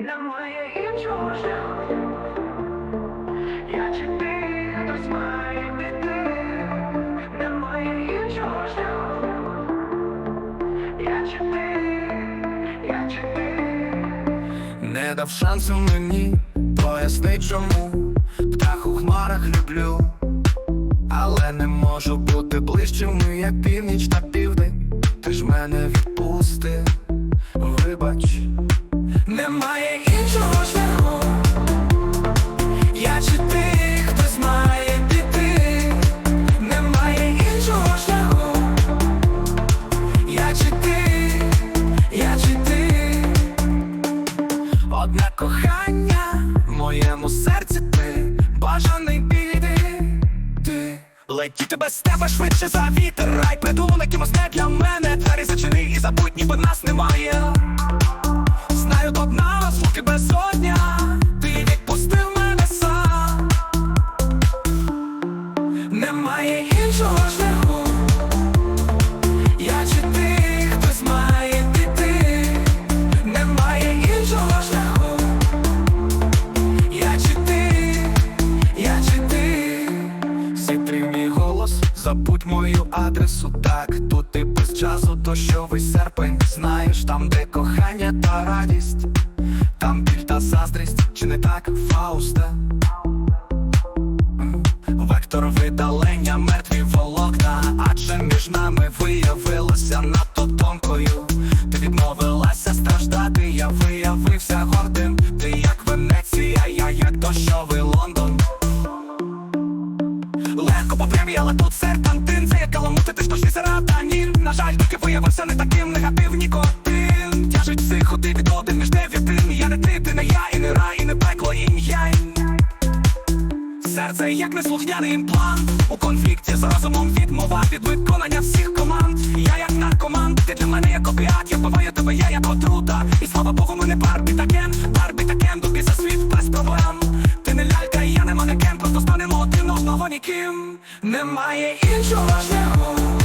Немає іншого шляху. Я чи ти, хтось має піти. Немає іншого шляху. Я чи ти, я чи ти. Не дав шансу мені, поясни чому Птах у хмарах люблю, але не можу бути ближчими, як північ та південь. Ти ж мене відпусти, вибач, Летіти без тебе швидше за вітер? Рай придумав якимось не для мене забудь мою адресу. Так, тут ти без часу, то що весь серпень. Знаєш, там, де кохання та радість, там біль та заздрість, чи не так, Фауста? Вектор видалення, мертві волокна, адже між нами виявилося надто тонкою. Ти відмовилася страждати, По але тут серпантин. Це як каламути, ти ж точний сератанін На жаль, тільки виявився не таким негатив нікотин Тяжить психоти від один між дев'ятин. Я не ти, ти не я, і не рай, і не пекло, інь-янь Серце як неслухняний імплант. У конфлікті з розумом відмова від виконання всіх команд. Я як наркоман, ти для мене як опіат. Я вбиваю тебе, я як отрута. І слава Богу, ми не Барбі ніким Немає іншого шляху